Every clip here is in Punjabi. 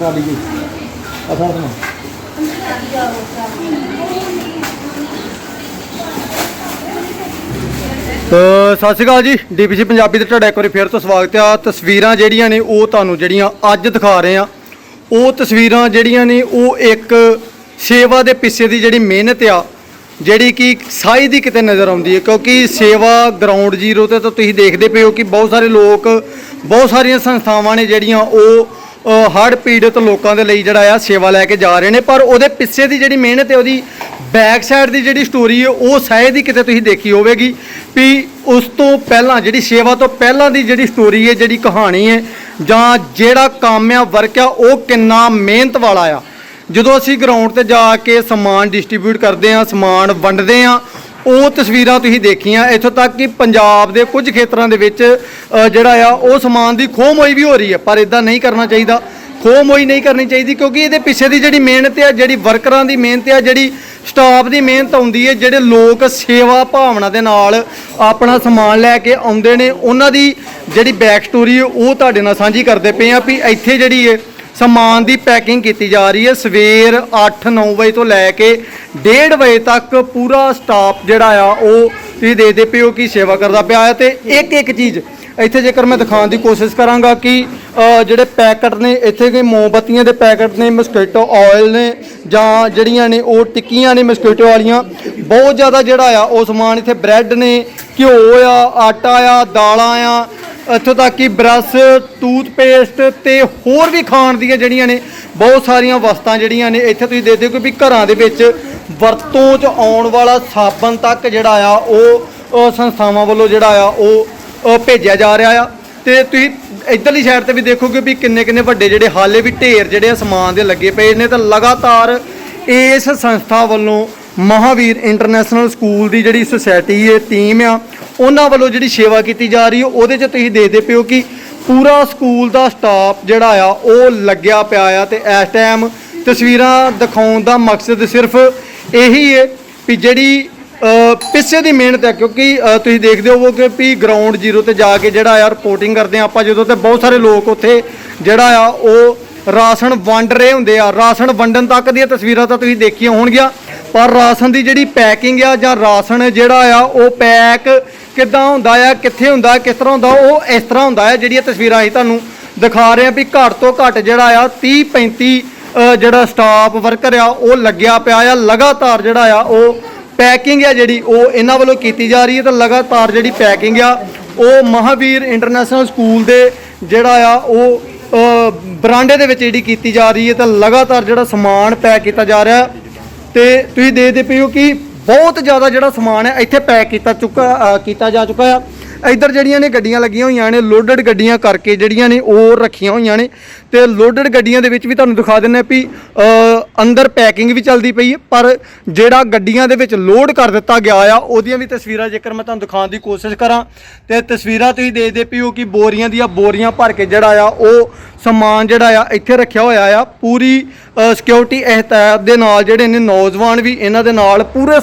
ਟਰਾਲੀ ਜੀ ਅਸਾਂ ਸੁਣਾ ਸਤਿ ਸ਼੍ਰੀ ਅਕਾਲ ਜੀ। ਡੀਪੀਸੀ ਪੰਜਾਬੀ ਤੇ ਤੁਹਾਡਾ ਇੱਕ ਵਾਰੀ ਫੇਰ ਤੋਂ ਸਵਾਗਤ ਆ। ਤਸਵੀਰਾਂ ਜਿਹੜੀਆਂ ਨੇ ਉਹ ਤੁਹਾਨੂੰ ਜਿਹੜੀਆਂ ਅੱਜ ਦਿਖਾ ਰਹੇ ਆ। ਉਹ ਤਸਵੀਰਾਂ ਜਿਹੜੀਆਂ ਨੇ ਉਹ ਇੱਕ ਸੇਵਾ ਦੇ ਪਿੱਛੇ ਦੀ ਜਿਹੜੀ ਮਿਹਨਤ ਆ, ਜਿਹੜੀ ਕਿ ਸਾਈ ਦੀ ਕਿਤੇ ਨਜ਼ਰ ਆਉਂਦੀ ਹੈ। ਕਿਉਂਕਿ ਸੇਵਾ ਗਰਾਊਂਡ ਜ਼ੀਰੋ ਤੇ ਤਾਂ ਤੁਸੀਂ ਦੇਖਦੇ ਪਏ ਹੋ ਕਿ ਬਹੁਤ ਸਾਰੇ ਲੋਕ, ਬਹੁਤ ਸਾਰੀਆਂ ਸੰਸਥਾਵਾਂ ਨੇ ਜਿਹੜੀਆਂ ਉਹ ਹੜ ਪੀੜਤ ਲੋਕਾਂ ਦੇ ਲਈ ਜਿਹੜਾ ਆ ਸੇਵਾ ਲੈ ਕੇ ਜਾ ਰਹੇ ਨੇ, ਪਰ ਉਹਦੇ ਪਿੱਛੇ ਦੀ ਜਿਹੜੀ ਮਿਹਨਤ ਹੈ, ਉਹਦੀ ਬੈਕ ਸਾਈਡ ਦੀ ਜਿਹੜੀ ਸਟੋਰੀ ਹੈ, ਉਹ ਸ਼ਾਇਦ ਹੀ ਕਿਤੇ ਤੁਸੀਂ ਦੇਖੀ ਹੋਵੇਗੀ ਵੀ ਉਸ ਤੋਂ ਪਹਿਲਾਂ, ਜਿਹੜੀ ਸੇਵਾ ਤੋਂ ਪਹਿਲਾਂ ਦੀ ਜਿਹੜੀ ਸਟੋਰੀ ਹੈ, ਜਿਹੜੀ ਕਹਾਣੀ ਹੈ, ਜਾਂ ਜਿਹੜਾ ਕੰਮ ਆ ਵਰਕ ਆ, ਉਹ ਕਿੰਨਾ ਮਿਹਨਤ ਵਾਲਾ ਆ। ਜਦੋਂ ਅਸੀਂ ਗਰਾਊਂਡ ਤੇ ਜਾ ਕੇ ਸਮਾਨ ਡਿਸਟ੍ਰੀਬਿਊਟ ਕਰਦੇ ਆ, ਸਮਾਨ ਵੰਡਦੇ ਆ ਉਹ ਤਸਵੀਰਾਂ ਤੁਸੀਂ ਦੇਖੀਆਂ, ਇੱਥੋਂ ਤੱਕ ਕਿ ਪੰਜਾਬ ਦੇ ਕੁਝ ਖੇਤਰਾਂ ਦੇ ਵਿੱਚ ਜਿਹੜਾ ਆ, ਉਹ ਸਮਾਨ ਦੀ ਖੋਹ ਵੀ ਹੋ ਰਹੀ ਹੈ, ਪਰ ਇਦਾਂ ਨਹੀਂ ਕਰਨਾ ਚਾਹੀਦਾ। ਖੋਹ ਨਹੀਂ ਕਰਨੀ ਚਾਹੀਦੀ, ਕਿਉਂਕਿ ਇਹਦੇ ਪਿੱਛੇ ਦੀ ਜਿਹੜੀ ਮਿਹਨਤ ਹੈ ਜਿਹੜੀ ਵਰਕਰਾਂ ਦੀ ਮਿਹਨਤ ਹੈ ਜਿਹੜੀ ਸਟਾਫ ਦੀ ਮਿਹਨਤ ਆਉਂਦੀ ਹੈ, ਜਿਹੜੇ ਲੋਕ ਸੇਵਾ ਭਾਵਨਾ ਦੇ ਨਾਲ ਆਪਣਾ ਸਮਾਨ ਲੈ ਕੇ ਆਉਂਦੇ ਨੇ, ਉਹਨਾਂ ਦੀ ਜਿਹੜੀ ਬੈਕ ਸਟੋਰੀ ਉਹ ਤੁਹਾਡੇ ਨਾਲ ਸਾਂਝੀ ਕਰਦੇ ਪਏ ਆ ਵੀ ਇੱਥੇ ਜਿਹੜੀ ਹੈ ਸਮਾਨ ਦੀ ਪੈਕਿੰਗ ਕੀਤੀ ਜਾ ਰਹੀ ਹੈ। ਸਵੇਰ 8-9 ਵਜੇ ਤੋਂ ਲੈ ਕੇ 1:30 ਵਜੇ ਤੱਕ ਪੂਰਾ ਸਟਾਫ ਜਿਹੜਾ ਆ, ਉਹ ਤੁਸੀਂ ਦੇਖਦੇ ਪਏ ਹੋ ਕਿ ਸੇਵਾ ਕਰਦਾ ਪਿਆ ਹੈ ਤੇ ਇੱਕ ਇੱਕ ਚੀਜ਼ ਇੱਥੇ ਜੇਕਰ ਮੈਂ ਦਿਖਾਉਣ ਦੀ ਕੋਸ਼ਿਸ਼ ਕਰਾਂਗਾ ਕਿ ਜਿਹੜੇ ਪੈਕਟ ਨੇ, ਇੱਥੇ ਕੋਈ ਮੋਮਬੱਤੀਆਂ ਦੇ ਪੈਕਟ ਨੇ, ਮਸਕੀਟੋ ਆਇਲ ਨੇ ਜਾਂ ਜਿਹੜੀਆਂ ਨੇ, ਉਹ ਟਿੱਕੀਆਂ ਨੇ ਮਸਕੀਟੋ ਵਾਲੀਆਂ, ਬਹੁਤ ਜ਼ਿਆਦਾ ਜਿਹੜਾ ਆ, ਉਹ ਸਮਾਨ ਇੱਥੇ ਬ੍ਰੈਡ ਨੇ, ਘਿਓ ਆ, ਆਟਾ ਆ, ਦਾਲਾਂ ਆ ਇੱਥੋਂ ਤੱਕ ਕਿ ਬਰਸ਼, ਟੂਥਪੇਸਟ ਤੇ ਹੋਰ ਵੀ ਖਾਣ ਦੀਆਂ ਜਿਹੜੀਆਂ ਨੇ, ਬਹੁਤ ਸਾਰੀਆਂ ਵਸਤਾਂ ਜਿਹੜੀਆਂ ਨੇ, ਇੱਥੇ ਤੁਸੀਂ ਦੇਖਦੇ ਹੋ ਕਿ ਵੀ ਘਰਾਂ ਦੇ ਵਿੱਚ ਵਰਤੋਂ 'ਚ ਆਉਣ ਵਾਲਾ ਸਾਬਣ ਤੱਕ ਜਿਹੜਾ ਆ, ਉਹ ਸੰਸਥਾਵਾਂ ਵੱਲੋਂ ਜਿਹੜਾ ਆ, ਉਹ ਭੇਜਿਆ ਜਾ ਰਿਹਾ ਆ। ਤੇ ਤੁਸੀਂ ਇਧਰਲੀ ਸਾਈਡ ਤੇ ਵੀ ਦੇਖੋਗੇ ਵੀ ਕਿੰਨੇ ਕਿੰਨੇ ਵੱਡੇ ਜਿਹੜੇ ਹਾਲੇ ਵੀ ਢੇਰ ਜਿਹੜੇ ਆ ਸਮਾਨ ਦੇ ਲੱਗੇ ਪਏ ਨੇ ਤਾਂ ਲਗਾਤਾਰ ਇਸ ਸੰਸਥਾ ਵੱਲੋਂ ਮਹਾਵੀਰ ਇੰਟਰਨੈਸ਼ਨਲ ਸਕੂਲ ਦੀ ਜਿਹੜੀ ਸੁਸਾਇਟੀ ਹੈ ਟੀਮ ਆ ਉਹਨਾਂ ਵੱਲੋਂ ਜਿਹੜੀ ਸੇਵਾ ਕੀਤੀ ਜਾ ਰਹੀ ਹੈ, ਉਹਦੇ 'ਚ ਤੁਸੀਂ ਦੇਖਦੇ ਪਿਓ ਕਿ ਪੂਰਾ ਸਕੂਲ ਦਾ ਸਟਾਫ ਜਿਹੜਾ ਆ, ਉਹ ਲੱਗਿਆ ਪਿਆ ਆ ਤੇ ਇਸ ਟਾਈਮ ਤਸਵੀਰਾਂ ਦਿਖਾਉਣ ਦਾ ਮਕਸਦ ਸਿਰਫ ਇਹੀ ਹੈ ਵੀ ਜਿਹੜੀ ਪਿੱਛੇ ਦੀ ਮਿਹਨਤ ਹੈ, ਕਿਉਂਕਿ ਤੁਸੀਂ ਦੇਖਦੇ ਹੋਵੋ ਕਿ ਵੀ ਗਰਾਊਂਡ ਜ਼ੀਰੋ ਤੇ ਜਾ ਕੇ ਜਿਹੜਾ ਆ ਰਿਪੋਰਟਿੰਗ ਕਰਦੇ ਆ ਆਪਾਂ, ਜਦੋਂ ਤੇ ਬਹੁਤ ਸਾਰੇ ਲੋਕ ਉੱਥੇ ਜਿਹੜਾ ਆ, ਉਹ ਰਾਸ਼ਨ ਵੰਡ ਰਹੇ ਹੁੰਦੇ ਆ, ਰਾਸ਼ਨ ਵੰਡਣ ਤੱਕ ਦੀਆਂ ਤਸਵੀਰਾਂ ਤਾਂ ਤੁਸੀਂ ਦੇਖੀਆਂ ਹੋਣਗੀਆਂ, ਪਰ ਰਾਸ਼ਨ ਦੀ ਜਿਹੜੀ ਪੈਕਿੰਗ ਆ ਜਾਂ ਰਾਸ਼ਨ ਜਿਹੜਾ ਆ, ਉਹ ਪੈਕ ਕਿੱਦਾਂ ਹੁੰਦਾ ਆ, ਕਿੱਥੇ ਹੁੰਦਾ, ਕਿਸ ਤਰ੍ਹਾਂ ਹੁੰਦਾ, ਉਹ ਇਸ ਤਰ੍ਹਾਂ ਹੁੰਦਾ ਆ, ਜਿਹੜੀਆਂ ਤਸਵੀਰਾਂ ਅਸੀਂ ਤੁਹਾਨੂੰ ਦਿਖਾ ਰਹੇ ਆ ਵੀ ਘੱਟ ਤੋਂ ਘੱਟ ਜਿਹੜਾ ਆ 30 35 ਜਿਹੜਾ ਸਟਾਫ ਵਰਕਰ ਆ, ਉਹ ਲੱਗਿਆ ਪਿਆ ਆ, ਲਗਾਤਾਰ ਜਿਹੜਾ ਆ, ਉਹ ਪੈਕਿੰਗ ਆ ਜਿਹੜੀ, ਉਹ ਇਹਨਾਂ ਵੱਲੋਂ ਕੀਤੀ ਜਾ ਰਹੀ ਹੈ ਤਾਂ ਲਗਾਤਾਰ ਜਿਹੜੀ ਪੈਕਿੰਗ ਆ, ਉਹ ਮਹਾਵੀਰ ਇੰਟਰਨੈਸ਼ਨਲ ਸਕੂਲ ਦੇ ਜਿਹੜਾ ਆ, ਉਹ ਬਰਾਂਡੇ ਦੇ ਵਿੱਚ ਜਿਹੜੀ ਕੀਤੀ ਜਾ ਰਹੀ ਹੈ ਤਾਂ ਲਗਾਤਾਰ ਜਿਹੜਾ ਸਮਾਨ ਪੈਕ ਕੀਤਾ ਜਾ ਰਿਹਾ ਤੇ ਤੁਸੀਂ ਦੇਖਦੇ ਪਏ ਹੋ ਕਿ ਬਹੁਤ ਜ਼ਿਆਦਾ ਜਿਹੜਾ ਸਮਾਨ ਹੈ ਇੱਥੇ ਪੈਕ ਕੀਤਾ ਚੁੱਕਾ ਕੀਤਾ ਜਾ ਚੁੱਕਾ ਆ। ਇੱਧਰ ਜਿਹੜੀਆਂ ਨੇ ਗੱਡੀਆਂ ਲੱਗੀਆਂ ਹੋਈਆਂ ਨੇ ਲੋਡਡ ਗੱਡੀਆਂ ਕਰਕੇ ਜਿਹੜੀਆਂ ਨੇ ਉਹ ਰੱਖੀਆਂ ਹੋਈਆਂ ਨੇ। ਤੇ ਲੋਡਡ ਗੱਡੀਆਂ ਦੇ ਵਿੱਚ ਵੀ ਤੁਹਾਨੂੰ ਦਿਖਾ ਦਿੰਨੇ ਵੀ ਅੰਦਰ ਪੈਕਿੰਗ ਵੀ ਚੱਲਦੀ ਪਈ ਹੈ, ਪਰ ਜਿਹੜਾ ਗੱਡੀਆਂ ਦੇ ਵਿੱਚ ਲੋਡ ਕਰ ਦਿੱਤਾ ਗਿਆ ਆ, ਉਹਦੀਆਂ ਵੀ ਤਸਵੀਰਾਂ ਜੇਕਰ ਮੈਂ ਤੁਹਾਨੂੰ ਦਿਖਾਉਣ ਦੀ ਕੋਸ਼ਿਸ਼ ਕਰਾਂ, ਤੇ ਤਸਵੀਰਾਂ ਤੁਸੀਂ ਦੇਖਦੇ ਪਿਓ ਕਿ ਬੋਰੀਆਂ ਦੀਆਂ ਬੋਰੀਆਂ ਭਰ ਕੇ ਜਿਹੜਾ ਆ, ਉਹ ਸਮਾਨ ਜਿਹੜਾ ਆ, ਇੱਥੇ ਰੱਖਿਆ ਹੋਇਆ ਆ। ਪੂਰੀ ਸਿਕਿਉਰਿਟੀ ਅਹਿਤਿਆਤ ਦੇ ਨਾਲ ਜਿਹੜੇ ਨੇ ਨੌਜਵਾਨ ਵੀ ਇਹਨਾਂ ਦੇ ਨਾਲ, ਪੂਰੇ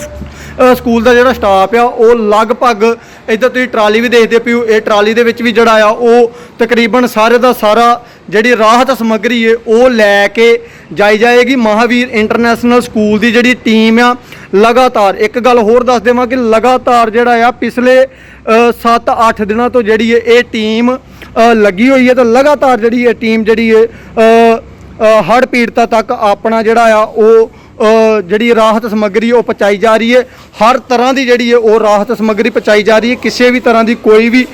ਸਕੂਲ ਦਾ ਜਿਹੜਾ ਸਟਾਫ ਆ, ਉਹ ਲਗਭਗ ਇੱਧਰ ਤੁਸੀਂ ਟਰਾਲੀ ਵੀ ਦੇਖਦੇ ਪਿਓ ਇਹ ਟਰਾਲੀ ਦੇ ਵਿੱਚ ਵੀ ਜਿਹੜਾ ਆ, ਉਹ ਤਕਰੀਬਨ ਸਾਰੇ ਦਾ ਸਾਰਾ ਜਿਹੜੀ ਰਾਹਤ ਸਮੱਗਰੀ ਹੈ ਉਹ ਲੈ ਕੇ ਜਾਈ ਜਾਏਗੀ। ਮਹਾਵੀਰ ਇੰਟਰਨੈਸ਼ਨਲ ਸਕੂਲ ਦੀ ਜਿਹੜੀ ਟੀਮ ਆ, ਲਗਾਤਾਰ, ਇੱਕ ਗੱਲ ਹੋਰ ਦੱਸ ਦੇਵਾਂ ਕਿ ਲਗਾਤਾਰ ਜਿਹੜਾ ਆ, ਪਿਛਲੇ 7-8 ਦਿਨਾਂ ਤੋਂ ਜਿਹੜੀ ਹੈ ਇਹ ਟੀਮ ਲੱਗੀ ਹੋਈ ਹੈ ਤਾਂ ਲਗਾਤਾਰ ਜਿਹੜੀ ਇਹ ਟੀਮ ਜਿਹੜੀ ਹੈ ਹੜ ਪੀੜਤਾ ਤੱਕ ਆਪਣਾ ਜਿਹੜਾ ਆ, ਉਹ ਜਿਹੜੀ ਰਾਹਤ ਸਮੱਗਰੀ ਉਹ ਪਹੁੰਚਾਈ ਜਾ ਰਹੀ ਹੈ। ਹਰ ਤਰ੍ਹਾਂ ਦੀ ਜਿਹੜੀ ਹੈ ਉਹ ਰਾਹਤ ਸਮੱਗਰੀ ਪਹੁੰਚਾਈ ਜਾ ਰਹੀ ਹੈ। ਕਿਸੇ ਵੀ ਤਰ੍ਹਾਂ ਦੀ ਕੋਈ ਵੀ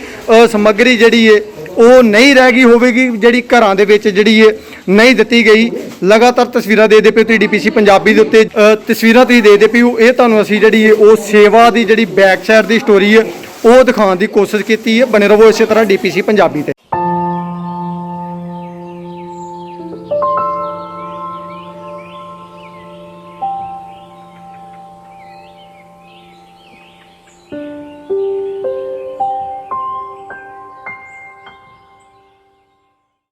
ਸਮੱਗਰੀ ਜਿਹੜੀ ਹੈ, ਉਹ ਨਹੀਂ ਰਹਿ ਗਈ ਹੋਵੇਗੀ, ਜਿਹੜੀ ਘਰਾਂ ਦੇ ਵਿੱਚ ਜਿਹੜੀ ਹੈ, ਨਹੀਂ ਦਿੱਤੀ ਗਈ। ਲਗਾਤਾਰ ਤਸਵੀਰਾਂ ਦੇ ਦੇ ਪਏ ਤੇ ਡੀਪੀਸੀ ਪੰਜਾਬੀ ਦੇ ਉੱਤੇ। ਤਸਵੀਰਾਂ ਤੁਸੀਂ ਦੇ ਦੇ ਪਏ ਹੋ। ਇਹ ਤੁਹਾਨੂੰ ਅਸੀਂ ਜਿਹੜੀ ਹੈ, ਉਹ ਸੇਵਾ ਦੀ ਜਿਹੜੀ ਬੈਕ ਸਾਈਡ ਦੀ ਸਟੋਰੀ ਹੈ, ਉਹ ਦਿਖਾਉਣ ਦੀ ਕੋਸ਼ਿਸ਼ ਕੀਤੀ ਹੈ। ਬਣੇ ਰਹੋ ਇਸੇ ਤਰ੍ਹਾਂ ਡੀਪੀਸੀ ਪੰਜਾਬੀ ਤੇ।